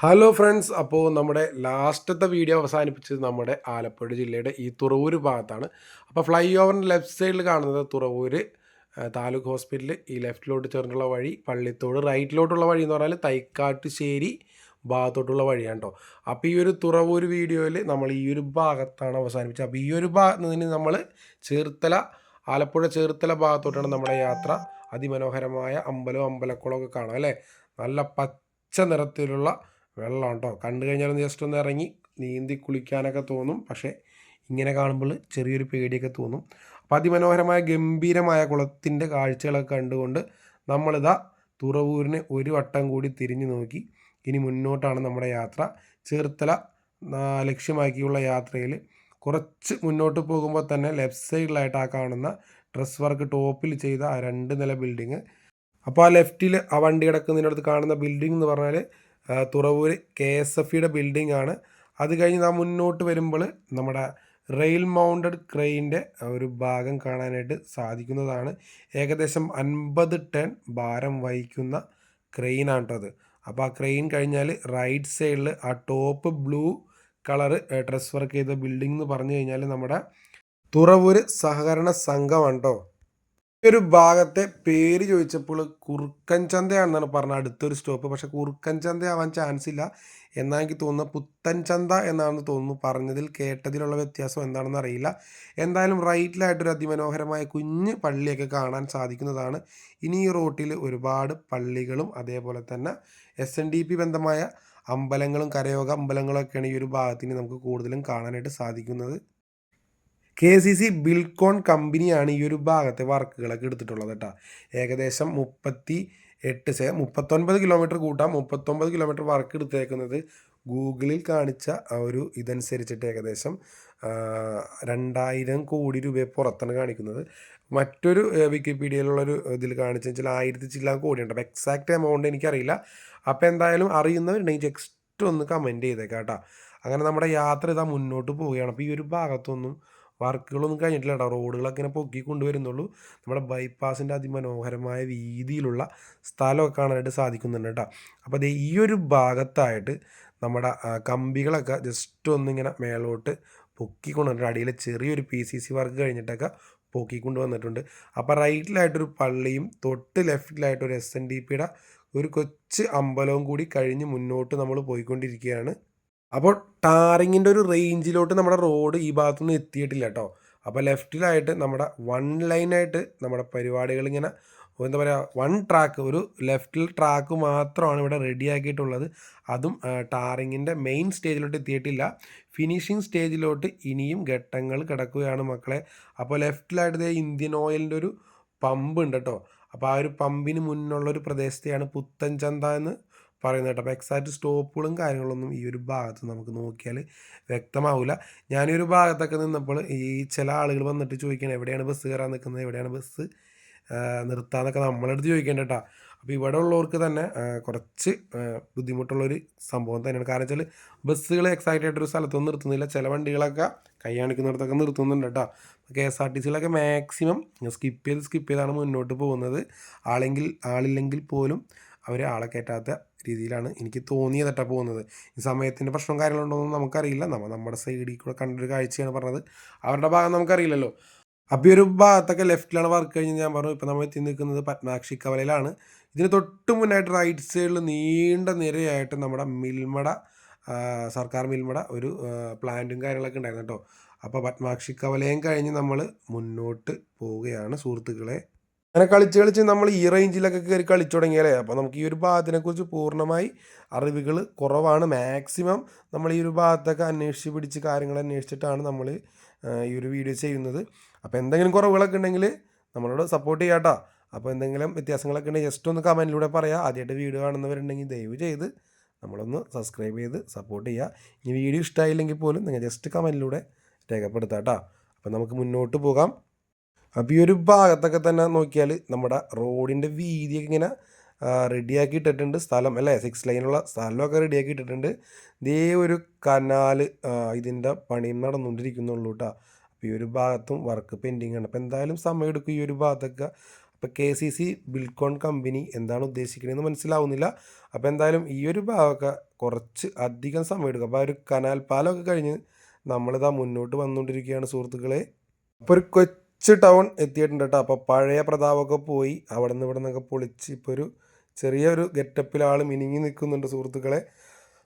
Hello friends അപ്പോൾ നമ്മുടെ ലാസ്റ്റത്തെ വീഡിയോ അവസാനിപ്പിച്ചത് നമ്മുടെ ആലപ്പുഴ ജില്ലയുടെ ഈ തുറവൂർ ഭാഗത്താണ്. അപ്പോൾ ഫ്ലൈ ഓവറിന്റെ ലെഫ്റ്റ് സൈഡിൽ കാണുന്നത് തുറവൂർ താലൂക്ക് ഹോസ്പിറ്റൽ ഈ ലെഫ്റ്റിലോട്ട് ചേർന്നുള്ള വഴി പള്ളിത്തോട് റൈറ്റിലോട്ടുള്ള വഴി എന്ന് പറഞ്ഞാൽ തൈക്കാട്ടുശ്ശേരി ഭാഗത്തോട്ടുള്ള വഴിയാണ് കേട്ടോ അപ്പോൾ ഈ ഒരു തുറവൂർ വീഡിയോയിൽ നമ്മൾ ഈ ഒരു ഭാഗത്താണ് അവസാനിപ്പിച്ചത്. അപ്പോൾ ഈ ഒരു ഭാഗത്ത് നിന്ന് നമ്മൾ ചേർത്തല ആലപ്പുഴ ചേർത്തല ഭാഗത്തോട്ടാണ് നമ്മുടെ യാത്ര. അതിമനോഹരമായ അമ്പലവും അമ്പലക്കുളമൊക്കെ കാണാം അല്ലേ? നല്ല പച്ച നിറത്തിലുള്ള വെള്ളം കേട്ടോ കണ്ടു കഴിഞ്ഞാൽ ജസ്റ്റ് ഒന്ന് ഇറങ്ങി നീന്തി കുളിക്കാനൊക്കെ തോന്നും. പക്ഷേ ഇങ്ങനെ കാണുമ്പോൾ ചെറിയൊരു പേടിയൊക്കെ തോന്നും. അപ്പോൾ അതിമനോഹരമായ ഗംഭീരമായ കുളത്തിന്റെ കാഴ്ചകളൊക്കെ കണ്ടുകൊണ്ട് നമ്മളിതാ തുറവൂരിനെ ഒരു വട്ടം കൂടി തിരിഞ്ഞു നോക്കി. ഇനി മുന്നോട്ടാണ് നമ്മുടെ യാത്ര. ചേർത്തല ലക്ഷ്യമാക്കിയുള്ള യാത്രയിൽ കുറച്ച് മുന്നോട്ട് പോകുമ്പോൾ തന്നെ ലെഫ്റ്റ് സൈഡിലായിട്ട് ആ കാണുന്ന ഡ്രസ് വർക്ക് ടോപ്പിൽ ചെയ്ത ആ രണ്ട് നില ബിൽഡിങ് അപ്പോൾ ആ ലെഫ്റ്റിൽ ആ വണ്ടി കിടക്കുന്നതിനടുത്ത് കാണുന്ന ബിൽഡിംഗ് എന്ന് പറഞ്ഞാൽ തുറവൂർ കെ എസ് എഫ് ഇയുടെ ബിൽഡിംഗ് ആണ്. അത് കഴിഞ്ഞ് നാം മുന്നോട്ട് വരുമ്പോൾ നമ്മുടെ റെയിൽ മൗണ്ടഡ് ക്രെയിന്റെ ഒരു ഭാഗം കാണാനായിട്ട് സാധിക്കുന്നതാണ്. ഏകദേശം അൻപത് ടൺ ഭാരം വഹിക്കുന്ന ക്രെയിനാണ് കേട്ടോ അത് അപ്പോൾ ആ ക്രെയിൻ കഴിഞ്ഞാൽ റൈറ്റ് സൈഡിൽ ആ top blue colour dress work ചെയ്ത ബിൽഡിംഗ് എന്ന് പറഞ്ഞു കഴിഞ്ഞാൽ നമ്മുടെ തുറവൂർ സഹകരണ സംഘമാണ് കേട്ടോ ഒരു ഭാഗത്തെ പേര് ചോദിച്ചപ്പോൾ കുറുക്കൻ ചന്തയാണെന്നാണ് പറഞ്ഞത്. അടുത്തൊരു സ്റ്റോപ്പ്. പക്ഷെ കുറുക്കൻ ചന്ത ആവാൻ ചാൻസ് ഇല്ല. എന്നാ എനിക്ക് തോന്നുന്നത്. പുത്തൻ ചന്ത എന്നാണെന്ന് തോന്നുന്നു. പറഞ്ഞതിൽ കേട്ടതിലുള്ള വ്യത്യാസം എന്താണെന്ന് അറിയില്ല. എന്തായാലും റൈറ്റിലായിട്ടൊരു അതിമനോഹരമായ കുഞ്ഞ് പള്ളിയൊക്കെ കാണാൻ സാധിക്കുന്നതാണ്. ഇനി ഈ റോട്ടിൽ ഒരുപാട് പള്ളികളും അതേപോലെ തന്നെ എസ് എൻ ഡി പി ബന്ധമായ അമ്പലങ്ങളും കരയോഗ അമ്പലങ്ങളൊക്കെയാണ് ഈ ഒരു ഭാഗത്തിന് നമുക്ക് കൂടുതലും കാണാനായിട്ട് സാധിക്കുന്നത്. കെ സി സി ബിൽകോൺ കമ്പനിയാണ് ഈ ഒരു ഭാഗത്തെ വർക്കുകളൊക്കെ എടുത്തിട്ടുള്ളത് കേട്ടോ. ഏകദേശം മുപ്പത്തി എട്ട് സെ മുപ്പത്തൊൻപത് കിലോമീറ്റർ കൂട്ടാം മുപ്പത്തൊൻപത് കിലോമീറ്റർ വർക്ക് എടുത്തേക്കുന്നത് ഗൂഗിളിൽ കാണിച്ച ആ ഒരു ഇതനുസരിച്ചിട്ട് ഏകദേശം രണ്ടായിരം കോടി രൂപയെ പുറത്താണ് കാണിക്കുന്നത്. മറ്റൊരു വിക്കിപീഡിയയിലുള്ളൊരു ഇതിൽ കാണിച്ചു വെച്ചാൽ ആയിരത്തി ചില്ലാൻ കോടിയുണ്ട് അപ്പോൾ എക്സാക്റ്റ് എമൗണ്ട് എനിക്കറിയില്ല. അപ്പോൾ എന്തായാലും അറിയുന്നവരുണ്ടെങ്കിൽ ജസ്റ്റ് ഒന്ന് കമന്റ് ചെയ്തേക്കാം കേട്ടോ. അങ്ങനെ നമ്മുടെ യാത്ര ഇതാ മുന്നോട്ട് പോവുകയാണ്. അപ്പോൾ ഈ ഒരു ഭാഗത്തൊന്നും വർക്കുകളൊന്നും കഴിഞ്ഞിട്ടില്ല കേട്ടോ റോഡുകളൊക്കെ ഇങ്ങനെ പൊക്കി കൊണ്ടുവരുന്നുള്ളൂ. നമ്മുടെ ബൈപ്പാസിന്റെ അതിമനോഹരമായ രീതിയിലുള്ള സ്ഥലമൊക്കെ കാണാനായിട്ട് സാധിക്കുന്നുണ്ട് കേട്ടോ. അപ്പോൾ ദേ ഈ ഒരു ഭാഗത്തായിട്ട് നമ്മുടെ കമ്പികളൊക്കെ ജസ്റ്റ് ഒന്നിങ്ങനെ മേലോട്ട് പൊക്കി കൊണ്ടുവന്നിട്ട് അടിയിൽ ചെറിയൊരു പി സി സി വർക്ക് കഴിഞ്ഞിട്ടൊക്കെ പൊക്കി കൊണ്ടുവന്നിട്ടുണ്ട് അപ്പോൾ റൈറ്റിലായിട്ടൊരു പള്ളിയും തൊട്ട് ലെഫ്റ്റിലായിട്ടൊരു എസ് എൻ ഡി പിയുടെ ഒരു കൊച്ച് അമ്പലവും കൂടി കഴിഞ്ഞ് മുന്നോട്ട് നമ്മൾ പോയിക്കൊണ്ടിരിക്കുകയാണ്. അപ്പോൾ ടാറിങ്ങിന്റെ ഒരു റേഞ്ചിലോട്ട് നമ്മുടെ റോഡ് ഈ ഭാഗത്തൊന്നും എത്തിയിട്ടില്ല കേട്ടോ. അപ്പോൾ ലെഫ്റ്റിലായിട്ട് നമ്മുടെ വൺ ലൈനായിട്ട് നമ്മുടെ പരിപാടികൾ ഇങ്ങനെ എന്താ പറയുക വൺ ട്രാക്ക് ഒരു ലെഫ്റ്റിൽ ട്രാക്ക് മാത്രമാണ് ഇവിടെ റെഡി ആക്കിയിട്ടുള്ളത് അതും ടാറിങ്ങിന്റെ മെയിൻ സ്റ്റേജിലോട്ട് എത്തിയിട്ടില്ല. ഫിനിഷിംഗ് സ്റ്റേജിലോട്ട് ഇനിയും ഘട്ടങ്ങൾ കിടക്കുകയാണ് മക്കളെ. അപ്പോൾ ലെഫ്റ്റിലായിട്ട് ഇന്ത്യൻ ഓയിലിന്റെ ഒരു പമ്പ് ഉണ്ട് കേട്ടോ. അപ്പോൾ ആ ഒരു പമ്പിന് മുന്നുള്ള ഒരു പ്രദേശത്തെയാണ് പുത്തൻചന്ത എന്ന് പറയുന്നത് കേട്ടോ. അപ്പോൾ എക്സാക്റ്റ് സ്റ്റോപ്പുകളും കാര്യങ്ങളൊന്നും ഈ ഒരു ഭാഗത്ത് നമുക്ക് നോക്കിയാൽ വ്യക്തമാവില്ല ഞാനീ ഒരു ഭാഗത്തൊക്കെ നിന്നപ്പോൾ ഈ ചില ആളുകൾ വന്നിട്ട് ചോദിക്കണം എവിടെയാണ് ബസ് കയറാൻ നിൽക്കുന്നത് എവിടെയാണ് ബസ് നിർത്താന്നൊക്കെ നമ്മളടുത്ത് ചോദിക്കേണ്ട കേട്ടോ. അപ്പോൾ ഇവിടെ ഉള്ളവർക്ക് തന്നെ കുറച്ച് ബുദ്ധിമുട്ടുള്ളൊരു സംഭവം തന്നെയാണ്. കാരണം വെച്ചാൽ ബസ്സുകൾ എക്സാക്റ്റ് ആയിട്ടൊരു സ്ഥലത്തൊന്നും നിർത്തുന്നില്ല. ചില വണ്ടികളൊക്കെ കൈയാണിക്കുന്നിടത്തൊക്കെ നിർത്തുന്നുണ്ട് കേട്ടോ. കെ എസ് ആർ ടി സിയിലൊക്കെ മാക്സിമം സ്കിപ്പ് ചെയ്ത് സ്കിപ്പ് ചെയ്താണ് മുന്നോട്ട് പോകുന്നത്. ആളെങ്കിൽ ആളില്ലെങ്കിൽ പോലും അവർ ആളെ കയറ്റാത്ത രീതിയിലാണ് എനിക്ക് തോന്നിയത് കേട്ടോ പോകുന്നത്. ഈ സമയത്തിന്റെ പ്രശ്നം കാര്യങ്ങളുണ്ടോയെന്ന് നമുക്കറിയില്ല. നമ്മൾ നമ്മുടെ സൈഡിൽ കൂടെ കണ്ടൊരു കാഴ്ചയാണ് പറഞ്ഞത്. അവരുടെ ഭാഗം നമുക്കറിയില്ലല്ലോ. അപ്പോൾ ഈ ഒരു ഭാഗത്തൊക്കെ ലെഫ്റ്റിലാണ് വർക്ക് കഴിഞ്ഞ് ഞാൻ പറഞ്ഞു ഇപ്പോൾ നമ്മൾ എത്തി നിൽക്കുന്നത് പത്മാക്ഷി കവലയിലാണ്. ഇതിന് തൊട്ട് മുന്നായിട്ട് റൈറ്റ് സൈഡിൽ നീണ്ട നിരയായിട്ട് നമ്മുടെ മിൽമട സർക്കാർ മിൽമട ഒരു പ്ലാന്റും കാര്യങ്ങളൊക്കെ ഉണ്ടായിരുന്നു കേട്ടോ. അപ്പോൾ പത്മാക്ഷി കവലയും കഴിഞ്ഞ് നമ്മൾ മുന്നോട്ട് പോവുകയാണ് സുഹൃത്തുക്കളെ. അങ്ങനെ കളിച്ച് കളിച്ച് നമ്മൾ ഈ റേഞ്ചിലൊക്കെ കയറി കളിച്ചു തുടങ്ങിയാലേ അപ്പോൾ നമുക്ക് ഈ ഒരു ഭാഗത്തിനെക്കുറിച്ച് പൂർണമായി അറിവുകൾ കുറവാണ്. മാക്സിമം നമ്മൾ ഈ ഒരു ഭാഗത്തൊക്കെ അന്വേഷിച്ച് പിടിച്ച് കാര്യങ്ങൾ അന്വേഷിച്ചിട്ടാണ് നമ്മൾ ഈ ഒരു വീഡിയോ ചെയ്യുന്നത്. അപ്പോൾ എന്തെങ്കിലും കുറവുകളൊക്കെ ഉണ്ടെങ്കിൽ നമ്മളോട് സപ്പോർട്ട് ചെയ്യാട്ടോ അപ്പോൾ എന്തെങ്കിലും വ്യത്യാസങ്ങളൊക്കെ ഉണ്ടെങ്കിൽ ജസ്റ്റ് ഒന്ന് കമന്റിലൂടെ പറയാം. ആദ്യമായിട്ട് വീഡിയോ കാണുന്നവരുണ്ടെങ്കിൽ ദയവ് ചെയ്ത് നമ്മളൊന്ന് സബ്സ്ക്രൈബ് ചെയ്ത് സപ്പോർട്ട് ചെയ്യുക ഇനി വീഡിയോ ഇഷ്ടമായില്ലെങ്കിൽ പോലും നിങ്ങൾ ജസ്റ്റ് കമന്റിലൂടെ രേഖപ്പെടുത്താം കേട്ടോ അപ്പോൾ നമുക്ക് മുന്നോട്ട് പോകാം. അപ്പോൾ ഈ ഒരു ഭാഗത്തൊക്കെ തന്നെ നോക്കിയാൽ നമ്മുടെ റോഡിന്റെ വീതിയൊക്കെ ഇങ്ങനെ റെഡിയാക്കി ഇട്ടിട്ടുണ്ട്. സ്ഥലം അല്ലേ? സിക്സ് ലൈനുള്ള സ്ഥലമൊക്കെ റെഡിയാക്കി ഇട്ടിട്ടുണ്ട്. ഇതേ ഒരു കനാൽ ഇതിന്റെ പണി നടന്നുകൊണ്ടിരിക്കുന്നുള്ളൂ കേട്ടോ അപ്പോൾ ഈ ഒരു ഭാഗത്തും വർക്ക് പെൻഡിങ് ആണ്. അപ്പോൾ എന്തായാലും സമയം എടുക്കും ഈ ഒരു ഭാഗത്തൊക്കെ. അപ്പോൾ K C C Buildcon company എന്താണ് ഉദ്ദേശിക്കുന്നതെന്ന് മനസ്സിലാവുന്നില്ല. അപ്പോൾ എന്തായാലും ഈ ഒരു ഭാഗമൊക്കെ കുറച്ച് അധികം സമയം എടുക്കും അപ്പോൾ ആ ഒരു കനാൽ പാലമൊക്കെ കഴിഞ്ഞ് നമ്മളിതാ മുന്നോട്ട് വന്നുകൊണ്ടിരിക്കുകയാണ് സുഹൃത്തുക്കളെ. അപ്പോൾ ഒരു കൊച്ചു ടൗൺ എത്തിയിട്ടുണ്ട് കേട്ടോ അപ്പോൾ പഴയ പ്രതാപമൊക്കെ പോയി. അവിടെ നിന്ന് ഇവിടെ നിന്നൊക്കെ പൊളിച്ച് ഇപ്പോൾ ഒരു ചെറിയൊരു ഗെറ്റപ്പിൽ ആൾ മിനിങ്ങി നിൽക്കുന്നുണ്ട് സുഹൃത്തുക്കളെ.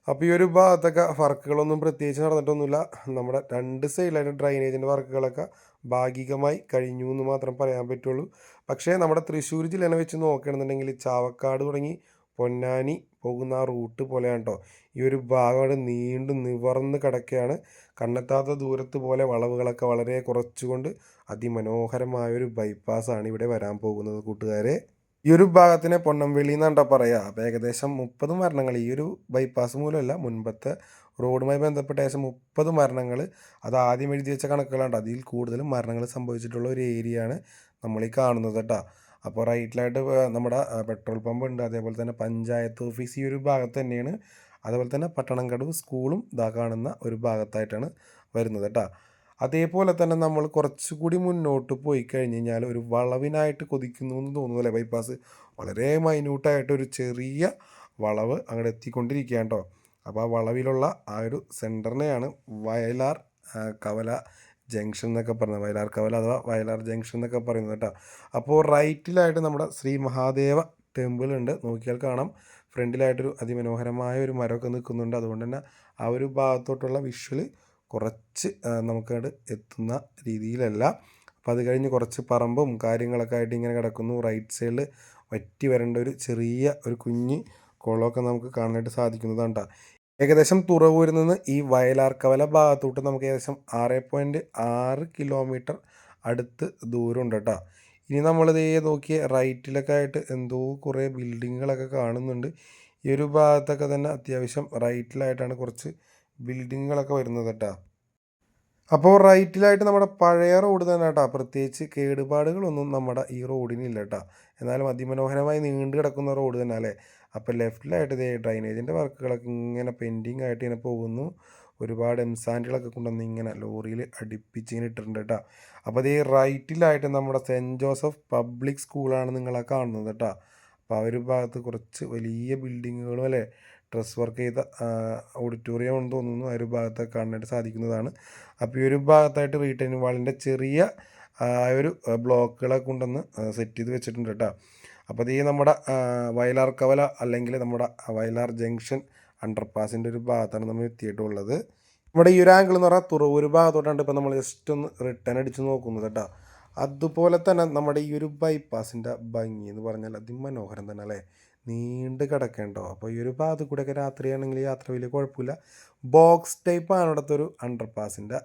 അപ്പോൾ ഈ ഒരു ഭാഗത്തൊക്കെ വർക്കുകളൊന്നും പ്രത്യേകിച്ച് നടന്നിട്ടൊന്നുമില്ല. നമ്മുടെ രണ്ട് സൈഡിലായിട്ട് ഡ്രൈനേജിന്റെ വർക്കുകളൊക്കെ ഭാഗികമായി കഴിഞ്ഞു എന്ന് മാത്രം പറയാൻ പറ്റുള്ളൂ. പക്ഷേ നമ്മുടെ തൃശ്ശൂർ ജില്ലേനെ വെച്ച് നോക്കുകയാണെന്നുണ്ടെങ്കിൽ ചാവക്കാട് തുടങ്ങി പൊന്നാനി പോകുന്ന ആ റൂട്ട് പോലെയാണ് കേട്ടോ ഈ ഒരു ഭാഗം അവിടെ നീണ്ടു നിവർന്ന് കിടക്കുകയാണ് കണ്ണെത്താത്ത ദൂരത്ത് പോലെ വളവുകളൊക്കെ വളരെ കുറച്ചുകൊണ്ട് അതിമനോഹരമായ അതിമനോഹരമായൊരു ബൈപ്പാസാണ് ഇവിടെ വരാൻ പോകുന്നത് കൂട്ടുകാരെ. ഈ ഒരു ഭാഗത്തിനെ പൊണ്ണംവെളി എന്നാണ് കേട്ടോ പറയുക അപ്പോൾ ഏകദേശം മുപ്പത് മരണങ്ങൾ ഈ ഒരു ബൈപ്പാസ് മൂലമല്ല മുൻപത്തെ റോഡുമായി ബന്ധപ്പെട്ട ഏകദേശം മുപ്പത് മരണങ്ങൾ അത് ആദ്യം എഴുതി വെച്ച കണക്കുകളാണ് അതിൽ കൂടുതലും മരണങ്ങൾ സംഭവിച്ചിട്ടുള്ള ഒരു ഏരിയയാണ് നമ്മൾ ഈ കാണുന്നത് കേട്ടോ അപ്പോൾ റൈറ്റിലായിട്ട് നമ്മുടെ പെട്രോൾ പമ്പ് ഉണ്ട് അതേപോലെ തന്നെ പഞ്ചായത്ത് ഓഫീസ് ഈ ഒരു ഭാഗത്ത് തന്നെയാണ്. അതേപോലെ തന്നെ പട്ടണംകടവ് സ്കൂളും ഇതാ കാണുന്ന ഒരു ഭാഗത്തായിട്ടാണ് വരുന്നത് കേട്ടോ അതേപോലെ തന്നെ നമ്മൾ കുറച്ചുകൂടി മുന്നോട്ട് പോയി കഴിഞ്ഞ് കഴിഞ്ഞാൽ ഒരു വളവിനായിട്ട് കൊതിക്കുന്നു എന്ന് തോന്നുന്നു അല്ലേ? ബൈപ്പാസ്. വളരെ മൈന്യൂട്ടായിട്ട് ഒരു ചെറിയ വളവ് അങ്ങോട്ട് എത്തിക്കൊണ്ടിരിക്കുകയാണ് കേട്ടോ അപ്പോൾ ആ വളവിലുള്ള ആ ഒരു സെന്ററിനെയാണ് വയലാർ കവല ജംഗ്ഷൻ എന്നൊക്കെ പറയുന്നത് വയലാർ കവല അഥവാ വയലാർ ജംഗ്ഷൻ എന്നൊക്കെ പറയുന്നത് കേട്ടോ. അപ്പോൾ റൈറ്റിലായിട്ട് നമ്മുടെ ശ്രീ മഹാദേവ ടെമ്പിൾ ഉണ്ട്. നോക്കിയാൽ കാണാം. ഫ്രണ്ടിലായിട്ടൊരു അതിമനോഹരമായ ഒരു മരമൊക്കെ നിൽക്കുന്നുണ്ട്. അതുകൊണ്ട് തന്നെ ആ ഒരു ഭാഗത്തോട്ടുള്ള വിഷ്വൽ കുറച്ച് നമുക്കത് എത്തുന്ന രീതിയിലല്ല. അപ്പോൾ അത് കഴിഞ്ഞ് കുറച്ച് പറമ്പും കാര്യങ്ങളൊക്കെ ആയിട്ട് ഇങ്ങനെ കിടക്കുന്നു. റൈറ്റ് സൈഡിൽ വറ്റി വരേണ്ട ഒരു ചെറിയ ഒരു കുഞ്ഞ് കുളമൊക്കെ നമുക്ക് കാണാനായിട്ട് സാധിക്കുന്നതാണ് ട്ടോ. ഏകദേശം തുറവൂരിൽ നിന്ന് ഈ വയലാർ കവല ഭാഗത്തോട്ട് നമുക്ക് ഏകദേശം ആറ് പോയിന്റ് ആറ് കിലോമീറ്റർ അടുത്ത് ദൂരമുണ്ട് കേട്ടോ. ഇനി നമ്മളിത് നോക്കിയ റൈറ്റിലൊക്കെ ആയിട്ട് എന്തോ കുറേ ബിൽഡിങ്ങുകളൊക്കെ കാണുന്നുണ്ട്. ഈ ഒരു ഭാഗത്തൊക്കെ തന്നെ അത്യാവശ്യം റൈറ്റിലായിട്ടാണ് കുറച്ച് ബിൽഡിങ്ങുകളൊക്കെ വരുന്നത് കേട്ടോ. അപ്പോൾ റൈറ്റിലായിട്ട് നമ്മുടെ പഴയ റോഡ് തന്നെ കേട്ടോ. പ്രത്യേകിച്ച് കേടുപാടുകളൊന്നും നമ്മുടെ ഈ റോഡിനില്ല കേട്ടോ. എന്നാലും അതിമനോഹരമായി നീണ്ടു കിടക്കുന്ന റോഡ് തന്നെ അല്ലേ? അപ്പോൾ ലെഫ്റ്റിലായിട്ട് ഇതേ ഡ്രൈനേജിന്റെ വർക്കുകളൊക്കെ ഇങ്ങനെ പെൻഡിങ് ആയിട്ട് ഇങ്ങനെ പോകുന്നു. ഒരുപാട് എംസാൻഡുകളൊക്കെ കൊണ്ടുവന്ന് ഇങ്ങനെ ലോറിയിൽ അടുപ്പിച്ച് ഇങ്ങനെ ഇട്ടിട്ടുണ്ട് കേട്ടോ. അപ്പോൾ അതേ റൈറ്റിലായിട്ട് നമ്മുടെ സെന്റ് ജോസഫ് പബ്ലിക് സ്കൂളാണ് നിങ്ങളെ കാണുന്നത് കേട്ടോ. അപ്പോൾ ആ ഒരു ഭാഗത്ത് കുറച്ച് വലിയ ബിൽഡിങ്ങുകളും അല്ലേ ഡ്രസ് വർക്ക് ചെയ്ത ഓഡിറ്റോറിയം എന്ന് തോന്നുന്നു. ആ ഒരു ഭാഗത്തൊക്കെ കാണാനായിട്ട് സാധിക്കുന്നതാണ്. അപ്പോൾ ഈ ഒരു ഭാഗത്തായിട്ട് റീട്ടേൺ വാളിന്റെ ചെറിയ ആ ഒരു ബ്ലോക്കുകളൊക്കെ കൊണ്ടുവന്ന് സെറ്റ് ചെയ്ത് വെച്ചിട്ടുണ്ട് കേട്ടോ. അപ്പോൾ ഈ നമ്മുടെ വയലാർ കവല അല്ലെങ്കിൽ നമ്മുടെ വയലാർ ജംഗ്ഷൻ അണ്ടർപാസിന്റെ ഒരു ഭാഗത്താണ് നമ്മൾ എത്തിയിട്ടുള്ളത്. ഇവിടെ ഈ ഒരു ആംഗിൾ എന്ന് പറഞ്ഞാൽ തുറവൂർ ഭാഗത്തോട്ടാണ് ഇപ്പോൾ നമ്മൾ ജസ്റ്റ് ഒന്ന് റിട്ടേൺ അടിച്ച് നോക്കുന്നത് കേട്ടോ. അതുപോലെ തന്നെ നമ്മുടെ ഈ ഒരു ബൈപ്പാസിന്റെ ഭംഗി എന്ന് പറഞ്ഞാൽ അതിമനോഹരം തന്നെ അല്ലേ? നീണ്ട് കിടക്കേണ്ടോ അപ്പോൾ ഈ ഒരു ഭാഗത്ത് കൂടെയൊക്കെ രാത്രിയാണെങ്കിൽ യാത്ര വലിയ കുഴപ്പമില്ല. ബോക്സ് ടൈപ്പാണ് ഇവിടുത്തെ ഒരു അണ്ടർപാസിന്റെ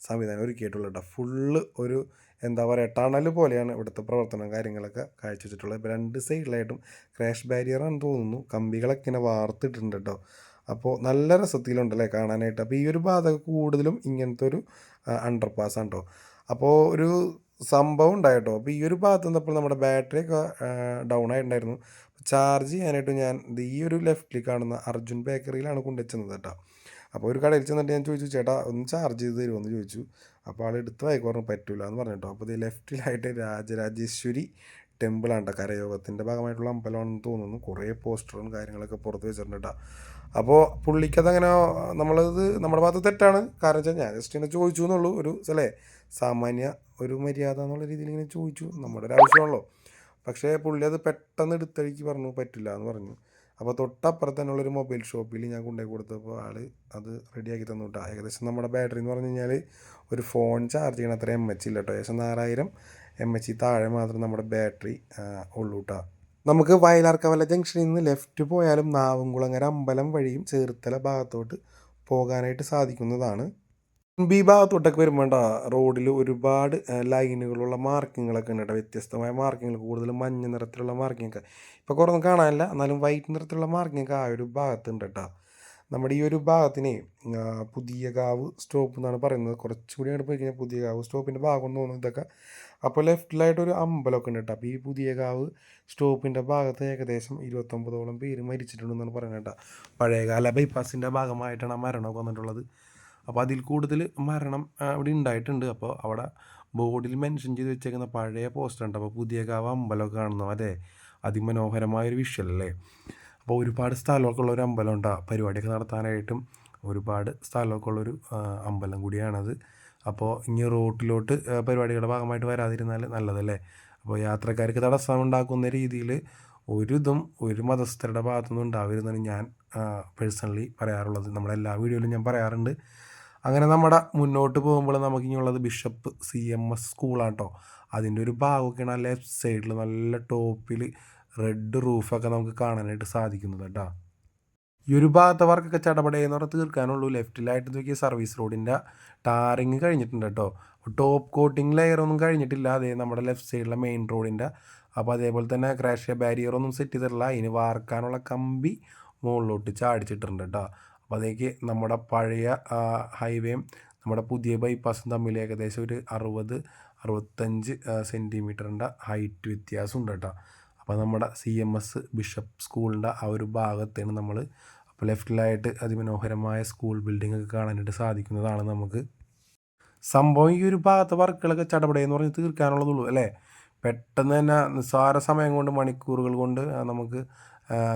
സംവിധാനം ഒരുക്കിയിട്ടുള്ളത് കേട്ടോ. ഫുള്ള് ഒരു എന്താ പറയുക ടണൽ പോലെയാണ് ഇവിടുത്തെ പ്രവർത്തനം കാര്യങ്ങളൊക്കെ കാഴ്ചവെച്ചിട്ടുള്ളത്. ഇപ്പോൾ രണ്ട് സൈഡിലായിട്ടും ക്രാഷ് ബാരിയറാണെന്ന് തോന്നുന്നു. കമ്പികളൊക്കെ ഇങ്ങനെ വാർത്തിട്ടുണ്ട് കേട്ടോ. അപ്പോൾ നല്ല രസത്തിലുണ്ടല്ലേ കാണാനായിട്ട്. അപ്പോൾ ഈ ഒരു ഭാഗത്തൊക്കെ കൂടുതലും ഇങ്ങനത്തെ ഒരു അണ്ടർപാസ് ആണ് കേട്ടോ. അപ്പോൾ ഒരു സംഭവം ഉണ്ടായിട്ടോ. അപ്പോൾ ഈ ഒരു ഭാഗത്ത് നിന്നപ്പോൾ നമ്മുടെ ബാറ്ററി ഒക്കെ ഡൗൺ ആയിട്ടുണ്ടായിരുന്നു. ചാർജ് ചെയ്യാനായിട്ട് ഞാൻ ഈ ഒരു ലെഫ്റ്റിൽ കാണുന്ന അർജുൻ ബേക്കറിയിലാണ് കൊണ്ടുവച്ചത് കേട്ടോ. അപ്പോൾ ഒരു കടയിൽ ചെന്നിട്ട് ഞാൻ ചോദിച്ചു ചേട്ടാ ഒന്ന് ചാർജ് ചെയ്ത് തരുമോ? എന്ന് ചോദിച്ചു. അപ്പോൾ ആൾ എടുത്ത് വായിക്ക് പറ്റില്ല പറ്റൂല എന്ന് പറഞ്ഞിട്ടോ. അപ്പോൾ ഇത് ലെഫ്റ്റിലായിട്ട് രാജരാജേശ്വരി ടെമ്പിളാണ് കേട്ടോ കരയോഗത്തിന്റെ ഭാഗമായിട്ടുള്ള അമ്പലമാണെന്ന് തോന്നുന്നു. കുറേ പോസ്റ്ററും കാര്യങ്ങളൊക്കെ പുറത്ത് വെച്ചിട്ടുണ്ട് കേട്ടോ അപ്പോൾ പുള്ളിക്കത് അങ്ങനെ നമ്മളത് നമ്മുടെ ഭാഗത്ത് തെറ്റാണ്. കാരണം വെച്ചാൽ ഞാൻ ജസ്റ്റ് ഇങ്ങനെ ചോദിച്ചു എന്നുള്ളൂ. ഒരു അല്ലേ സാമാന്യ ഒരു മര്യാദ എന്നുള്ള രീതിയിൽ ഇങ്ങനെ ചോദിച്ചു. നമ്മുടെ ഒരു ആവശ്യമാണല്ലോ. പക്ഷേ പുള്ളി അത് പെട്ടെന്ന് എടുത്തഴിക്ക് പറഞ്ഞു പറ്റില്ല എന്ന് പറഞ്ഞു. അപ്പോൾ തൊട്ടപ്പുറത്ത് തന്നെയുള്ളൊരു മൊബൈൽ ഷോപ്പിൽ ഞാൻ കൊണ്ടുപോയി കൊടുത്തപ്പോൾ ആൾ അത് റെഡിയാക്കി തന്നു കേട്ടോ ഏകദേശം നമ്മുടെ ബാറ്ററി എന്ന് പറഞ്ഞു കഴിഞ്ഞാൽ ഒരു ഫോൺ ചാർജ് ചെയ്യണ അത്ര എം എച്ച് ഇല്ല കേട്ടോ ഏകദേശം നാലായിരം എം എച്ച് താഴെ മാത്രം നമ്മുടെ ബാറ്ററി ഉള്ളൂ കേട്ടോ നമുക്ക് വയലാർക്കവല ജംഗ്ഷനിൽ നിന്ന് ലെഫ്റ്റ് പോയാലും നാവുംകുളങ്ങര അമ്പലം വഴിയും ചേർത്തല ഭാഗത്തോട്ട് പോകാനായിട്ട് സാധിക്കുന്നതാണ്. ബി ഭാഗത്തോട്ടൊക്കെ വരുമ്പോൾ റോഡിൽ ഒരുപാട് ലൈനുകളുള്ള മാർക്കിങ്ങുകളൊക്കെ ഉണ്ട് കേട്ടോ. വ്യത്യസ്തമായ മാർക്കിങ്ങുകൾ കൂടുതലും മഞ്ഞ നിറത്തിലുള്ള മാർക്കിംഗ് ഒക്കെ ഇപ്പോൾ കുറേ ഒന്നും കാണാനില്ല എന്നാലും വൈറ്റ് നിറത്തിലുള്ള മാർക്കിംഗ് ഒക്കെ ആ ഒരു ഭാഗത്തുണ്ട് കേട്ടോ. നമ്മുടെ ഈ ഒരു ഭാഗത്തിനെ പുതിയ കാവ് സ്റ്റോപ്പ് എന്നാണ് പറയുന്നത്. കുറച്ചുകൂടി അങ്ങോട്ട് പോയി കഴിഞ്ഞാൽ പുതിയ കാവ് സ്റ്റോപ്പിന്റെ ഭാഗം എന്ന് തോന്നുന്നു ഇതൊക്കെ. അപ്പോൾ ലെഫ്റ്റിലായിട്ട് ഒരു അമ്പലമൊക്കെ ഉണ്ട് കേട്ടോ. അപ്പോൾ ഈ പുതിയ കാവ് സ്റ്റോപ്പിന്റെ ഭാഗത്ത് ഏകദേശം ഇരുപത്തൊമ്പതോളം പേര് മരിച്ചിട്ടുണ്ടെന്നാണ് പറയുന്നത് കേട്ടോ. പഴയകാല ബൈപ്പാസിന്റെ ഭാഗമായിട്ടാണ് ആ മരണമൊക്കെ വന്നിട്ടുള്ളത്. അപ്പോൾ അതിൽ കൂടുതൽ മരണം അവിടെ ഉണ്ടായിട്ടുണ്ട്. അപ്പോൾ അവിടെ ബോർഡിൽ മെൻഷൻ ചെയ്ത് വെച്ചേക്കുന്ന പഴയ പോസ്റ്റർ ഉണ്ട്. അപ്പോൾ പുതിയ കാവ് അമ്പലമൊക്കെ കാണുന്നു അതെ അതിമനോഹരമായൊരു വിഷ്വൽ അപ്പോൾ ഒരുപാട് സ്ഥലമൊക്കെ ഉള്ള ഒരു അമ്പലം ഉണ്ടാകും പരിപാടിയൊക്കെ നടത്താനായിട്ടും ഒരുപാട് സ്ഥലമൊക്കെ ഉള്ളൊരു അമ്പലം കൂടിയാണത്. അപ്പോൾ ഇനി റോട്ടിലോട്ട് പരിപാടികളുടെ ഭാഗമായിട്ട് വരാതിരുന്നാൽ നല്ലതല്ലേ? അപ്പോൾ യാത്രക്കാർക്ക് തടസ്സം ഉണ്ടാക്കുന്ന രീതിയിൽ ഒരു ഇതും ഒരു മതസ്ഥരുടെ ഭാഗത്തുനിന്നും ഉണ്ടാവരുതെന്നാണ് ഞാൻ പേഴ്സണലി പറയാറുള്ളത്. നമ്മുടെ എല്ലാ വീഡിയോയിലും ഞാൻ പറയാറുണ്ട്. അങ്ങനെ നമ്മുടെ മുന്നോട്ട് പോകുമ്പോൾ നമുക്ക് ഇനിയുള്ളത് ബിഷപ്പ് സി എം എസ് സ്കൂളാണ് കേട്ടോ അതിന്റെ ഒരു ഭാഗമൊക്കെയാണ് ലെഫ്റ്റ് സൈഡിൽ നല്ല ടോപ്പിൽ റെഡ് റൂഫൊക്കെ നമുക്ക് കാണാനായിട്ട് സാധിക്കുന്നത് കേട്ടോ. ഈ ഒരു ഭാഗത്തെ വർക്കൊക്കെ ചടപടയെന്ന് പറഞ്ഞാൽ തീർക്കാനുള്ളൂ. ലെഫ്റ്റിലായിട്ട് നോക്കിയ സർവീസ് റോഡിന്റെ ടാറിങ് കഴിഞ്ഞിട്ടുണ്ട് കേട്ടോ. ടോപ്പ് കോട്ടിങ് ലെയർ ഒന്നും കഴിഞ്ഞിട്ടില്ല. അതേ നമ്മുടെ ലെഫ്റ്റ് സൈഡിലെ മെയിൻ റോഡിന്റെ അപ്പോൾ അതേപോലെ തന്നെ ക്രാഷ് ബാരിയർ ഒന്നും സെറ്റ് ചെയ്തിട്ടില്ല. ഇനി വാർക്കാനുള്ള കമ്പി മുകളിലോട്ട് ചാടിച്ചിട്ടുണ്ട് കേട്ടോ. അപ്പോൾ അതേക്ക് നമ്മുടെ പഴയ ഹൈവേയും നമ്മുടെ പുതിയ ബൈപ്പാസും തമ്മിൽ ഏകദേശം ഒരു അറുപത് അറുപത്തഞ്ച് സെന്റിമീറ്ററിന്റെ ഹൈറ്റ് വ്യത്യാസം ഉണ്ട് കേട്ടോ. അപ്പോൾ നമ്മുടെ സി എം എസ് ബിഷപ്പ് സ്കൂളിന്റെ ആ ഒരു ഭാഗത്താണ് നമ്മൾ അപ്പോൾ ലെഫ്റ്റിലായിട്ട് അതിമനോഹരമായ സ്കൂൾ ബിൽഡിംഗ് ഒക്കെ കാണാനായിട്ട് സാധിക്കുന്നതാണ് നമുക്ക്. സംഭവം ഈ ഒരു ഭാഗത്തെ വർക്കുകളൊക്കെ ചടപടയെന്ന് പറഞ്ഞ് തീർക്കാനുള്ളതുള്ളൂ അല്ലേ? പെട്ടെന്ന് തന്നെ നിസ്സാര സമയം കൊണ്ട് മണിക്കൂറുകൾ കൊണ്ട് നമുക്ക്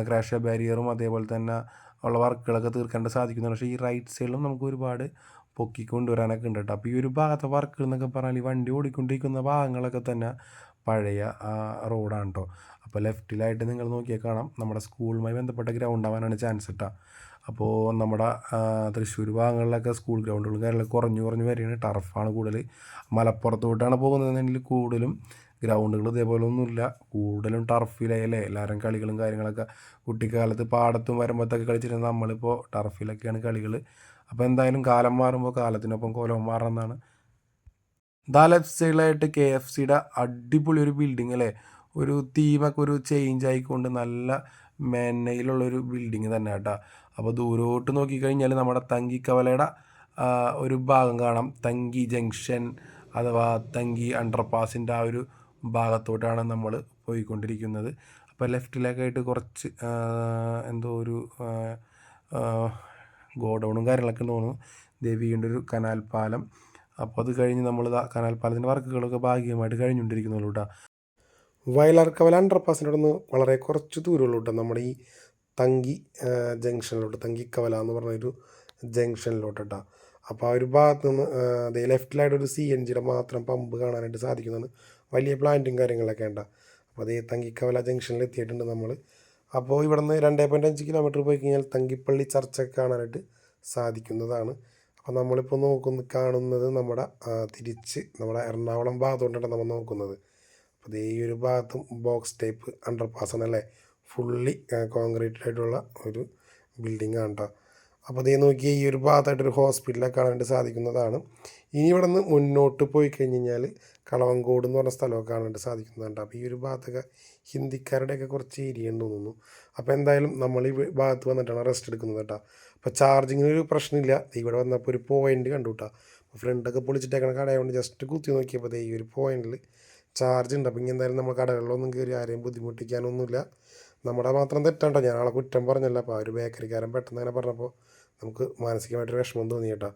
ക്രാഷ് ബാരിയറും അതേപോലെ തന്നെ ഉള്ള വർക്കുകളൊക്കെ തീർക്കേണ്ട സാധിക്കുന്നുണ്ട്. പക്ഷേ ഈ റൈറ്റ് സൈഡിലും നമുക്ക് ഒരുപാട് പൊക്കി കൊണ്ടുവരാനൊക്കെ ഉണ്ട് കേട്ടോ. അപ്പോൾ ഈ ഒരു ഭാഗത്തെ വർക്ക് എന്നൊക്കെ പറഞ്ഞാൽ ഈ വണ്ടി ഓടിക്കൊണ്ടിരിക്കുന്ന ഭാഗങ്ങളൊക്കെ തന്നെ പഴയ ആ, റോഡാണ് കേട്ടോ. അപ്പോൾ ലെഫ്റ്റിലായിട്ട് നിങ്ങൾ നോക്കിയാൽ കാണാം. നമ്മുടെ സ്കൂളുമായി ബന്ധപ്പെട്ട ഗ്രൗണ്ട് ആവാനാണ് ചാൻസ് കേട്ടോ അപ്പോൾ നമ്മുടെ തൃശ്ശൂർ ഭാഗങ്ങളിലൊക്കെ സ്കൂൾ ഗ്രൗണ്ടുകളും കാര്യങ്ങളൊക്കെ കുറഞ്ഞു കുറഞ്ഞു വരികയാണ്. ടർഫാണ് കൂടുതൽ മലപ്പുറത്തോട്ടാണ് പോകുന്നതെങ്കിൽ കൂടുതലും ഗ്രൗണ്ടുകൾ ഇതേപോലെ ഒന്നുമില്ല. കൂടുതലും ടർഫിലായല്ലേ എല്ലാവരും കളികളും കാര്യങ്ങളൊക്കെ കുട്ടിക്കാലത്ത് പാടത്തും വരുമ്പോഴത്തൊക്കെ കളിച്ചിരുന്നത് നമ്മളിപ്പോൾ ടർഫിലൊക്കെയാണ് കളികൾ അപ്പോൾ എന്തായാലും കാലം മാറുമ്പോൾ കാലത്തിനൊപ്പം കോലം മാറണമെന്നാണ് ദാ ലെഫ്റ്റ് സൈഡിലായിട്ട് കെ എഫ് സിയുടെ അടിപൊളി ഒരു ബിൽഡിംഗ് അല്ലേ? ഒരു തീമൊക്കെ ഒരു ചേഞ്ച് ആയിക്കൊണ്ട് നല്ല മെനയിലുള്ളൊരു ബിൽഡിങ് തന്നെ കേട്ടോ. അപ്പോൾ ദൂരോട്ട് നോക്കിക്കഴിഞ്ഞാൽ നമ്മുടെ തങ്കി കവലയുടെ ഒരു ഭാഗം കാണാം. തങ്കി ജംഗ്ഷൻ അഥവാ തങ്കി അണ്ടർപാസിന്റെ ആ ഒരു ഭാഗത്തോട്ടാണ് നമ്മൾ പോയിക്കൊണ്ടിരിക്കുന്നത്. അപ്പോൾ ലെഫ്റ്റിലൊക്കെ ആയിട്ട് കുറച്ച് എന്തോ ഒരു ഗോഡൗണും കാര്യങ്ങളൊക്കെ തോന്നുന്നു. ദേവിയുടെ ഒരു കനാൽ പാലം. അപ്പോൾ അത് കഴിഞ്ഞ് നമ്മൾ കനാൽ പാലത്തിന്റെ വർക്കുകളൊക്കെ ഭാഗികമായിട്ട് കഴിഞ്ഞുകൊണ്ടിരിക്കുന്നുള്ളൂ കേട്ടോ കവല അണ്ടർ പാസിന്റെ നിന്ന് വളരെ കുറച്ച് ദൂരമുള്ളൂ കേട്ടോ നമ്മുടെ ഈ തങ്കി ജംഗ്ഷനിലോട്ട് തങ്കി കവല എന്ന് പറഞ്ഞൊരു ജംഗ്ഷനിലോട്ട് കേട്ടോ അപ്പോൾ ആ ഒരു ഭാഗത്ത് നിന്ന് അതേ ലെഫ്റ്റിലായിട്ട് ഒരു സി എൻ ജിയുടെ മാത്രം പമ്പ് കാണാനായിട്ട് സാധിക്കുന്നതാണ് വലിയ പ്ലാന്റും കാര്യങ്ങളൊക്കെ ഉണ്ട്. അപ്പോൾ അത് തങ്കിക്കവല ജംഗ്ഷനിൽ എത്തിയിട്ടുണ്ട് നമ്മൾ അപ്പോൾ ഇവിടെ നിന്ന് രണ്ടേ പോയിന്റ് അഞ്ച് കിലോമീറ്റർ പോയി കഴിഞ്ഞാൽ തങ്കിപ്പള്ളി ചർച്ചൊക്കെ കാണാനായിട്ട് സാധിക്കുന്നതാണ്. അപ്പോൾ നമ്മളിപ്പോൾ നോക്കുന്ന കാണുന്നത് നമ്മുടെ തിരിച്ച് നമ്മുടെ എറണാകുളം ഭാഗത്തോട്ടാണ് നമ്മൾ നോക്കുന്നത്. അപ്പോൾ ഈ ഒരു ഭാഗത്തും ബോക്സ് ടൈപ്പ് അണ്ടർ പാസ് അല്ലേ? ഫുള്ളി കോൺക്രീറ്റഡ് ആയിട്ടുള്ള ഒരു ബിൽഡിംഗ് ആണ് കേട്ടോ അപ്പോൾ ദേ നോക്കി ഈ ഒരു ഭാഗത്തായിട്ടൊരു ഹോസ്പിറ്റലൊക്കെ കാണാനായിട്ട് സാധിക്കുന്നതാണ്. ഇനി ഇവിടെ നിന്ന് മുന്നോട്ട് പോയി കഴിഞ്ഞ് കഴിഞ്ഞാൽ കളവങ്കോട് എന്ന് പറഞ്ഞ സ്ഥലമൊക്കെ കാണാനായിട്ട് സാധിക്കുന്നതാണ്. അപ്പോൾ ഈ ഒരു ഭാഗത്തൊക്കെ ഹിന്ദിക്കാരുടെയൊക്കെ കുറച്ച് ഏരിയ ഉണ്ട് തോന്നുന്നു. അപ്പോൾ എന്തായാലും നമ്മൾ ഈ ഭാഗത്ത് വന്നിട്ടാണ് റെസ്റ്റ് എടുക്കുന്നത് കേട്ടോ. അപ്പോൾ ചാർജിങ്ങിന് ഒരു പ്രശ്നമില്ല. ഇവിടെ വന്നപ്പോൾ ഒരു പോയിന്റ് കണ്ടു കേട്ടോ. ഫ്രണ്ടൊക്കെ പൊളിച്ചിട്ടേക്കണ കടയായതുകൊണ്ട് ജസ്റ്റ് കുത്തി നോക്കിയപ്പോൾ ഈ ഒരു പോയിന്റിൽ ചാർജ് ഉണ്ട്. അപ്പോൾ ഇനി എന്തായാലും നമ്മൾ കടകളിലൊന്നും കയറി ആരെയും ബുദ്ധിമുട്ടിക്കാനൊന്നുമില്ല. നമ്മുടെ മാത്രം തെറ്റാണ്ടോ ഞാൻ ആളെ കുറ്റം പറഞ്ഞല്ല. അപ്പോൾ ആ ഒരു ബേക്കറിക്കാരൻ പെട്ടെന്ന് അങ്ങനെ പറഞ്ഞപ്പോൾ നമുക്ക് മാനസികമായിട്ടൊരു വിഷമം തോന്നി കേട്ടോ.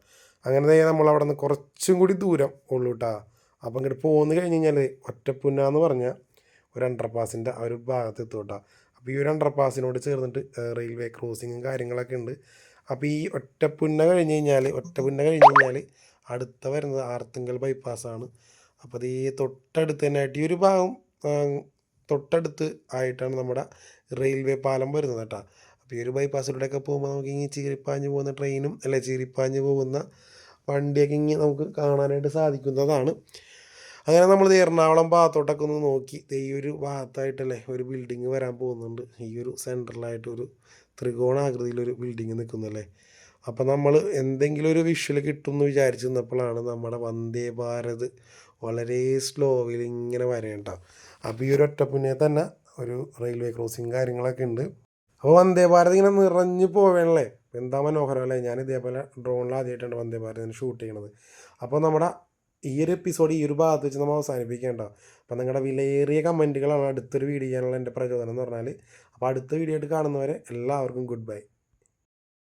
അങ്ങനെ തന്നെ നമ്മൾ അവിടെ നിന്ന് കുറച്ചും കൂടി ദൂരം ഉള്ളൂ കേട്ടോ അപ്പം ഇങ്ങോട്ട് പോന്ന് കഴിഞ്ഞ് കഴിഞ്ഞാൽ ഒറ്റപ്പുന്ന എന്ന് പറഞ്ഞാൽ ഒരു അണ്ടർപാസിന്റെ ആ ഒരു ഭാഗത്ത് എത്തും കേട്ടോ അപ്പോൾ ഈ ഒരു അണ്ടർപാസിനോട് ചേർന്നിട്ട് റെയിൽവേ ക്രോസിങ്ങും കാര്യങ്ങളൊക്കെ ഉണ്ട് അപ്പോൾ ഈ ഒറ്റപ്പുന്ന കഴിഞ്ഞ് കഴിഞ്ഞാൽ ഒറ്റപ്പുന്ന കഴിഞ്ഞ് കഴിഞ്ഞാൽ അടുത്ത വരുന്നത് ആർത്തിങ്കൽ ബൈപ്പാസാണ് അപ്പോൾ അത് ഈ തൊട്ടടുത്ത് തന്നെ ആയിട്ട് ഈ ഒരു ഭാഗം തൊട്ടടുത്ത് ആയിട്ടാണ് നമ്മുടെ റെയിൽവേ പാലം വരുന്നത് കേട്ടോ അപ്പോൾ ഈ ഒരു ബൈപ്പാസിലൂടെയൊക്കെ പോകുമ്പോൾ നമുക്ക് ഇങ്ങനെ ചീരിപ്പാഞ്ഞ് പോകുന്ന ട്രെയിനും അല്ലെ ചീരിപ്പാഞ്ഞ് പോകുന്ന വണ്ടിയൊക്കെ ഇങ്ങനെ നമുക്ക് കാണാനായിട്ട് സാധിക്കുന്നതാണ്. അങ്ങനെ നമ്മൾ എറണാകുളം ഭാഗത്തോട്ടൊക്കെ ഒന്ന് നോക്കി. ഈ ഒരു ഭാഗത്തായിട്ടല്ലേ ഒരു ബിൽഡിങ് വരാൻ പോകുന്നുണ്ട്. ഈ ഒരു സെൻട്രലായിട്ട് ത്രികോണാകൃതിയിലൊരു ബിൽഡിങ് നിൽക്കുന്നല്ലേ അപ്പോൾ നമ്മൾ എന്തെങ്കിലും ഒരു വിഷ്വൽ കിട്ടും എന്ന് വിചാരിച്ച് നിന്നപ്പോഴാണ് നമ്മുടെ വന്ദേ ഭാരത് വളരെ സ്ലോവിൽ ഇങ്ങനെ വരേണ്ട അപ്പോൾ ഈ ഒരു ഒറ്റപ്പുന്നെ തന്നെ ഒരു റെയിൽവേ ക്രോസിങ് കാര്യങ്ങളൊക്കെ ഉണ്ട്. അപ്പോൾ വന്ദേ ഭാരത് ഇങ്ങനെ നിറഞ്ഞു പോവേണല്ലേ? എന്താ മനോഹരം അല്ലേ ഞാൻ ഇതേപോലെ ഡ്രോണിൽ ആദ്യമായിട്ടാണ് വന്ദേ ഭാരതിന് ഷൂട്ട് ചെയ്യണത്. അപ്പോൾ നമ്മുടെ ഈ ഒരു എപ്പിസോഡ് ഈ ഒരു ഭാഗത്ത് വെച്ച് നമ്മൾ അവസാനിപ്പിക്കേണ്ട അപ്പോൾ നിങ്ങളുടെ വിലയേറിയ കമന്റുകളാണ് അടുത്തൊരു വീഡിയോ ചെയ്യാനുള്ള എന്റെ പ്രചോദനം എന്ന് പറഞ്ഞാൽ അപ്പോൾ അടുത്ത വീഡിയോ ആയിട്ട് കാണുന്നവരെ എല്ലാവർക്കും ഗുഡ് ബൈ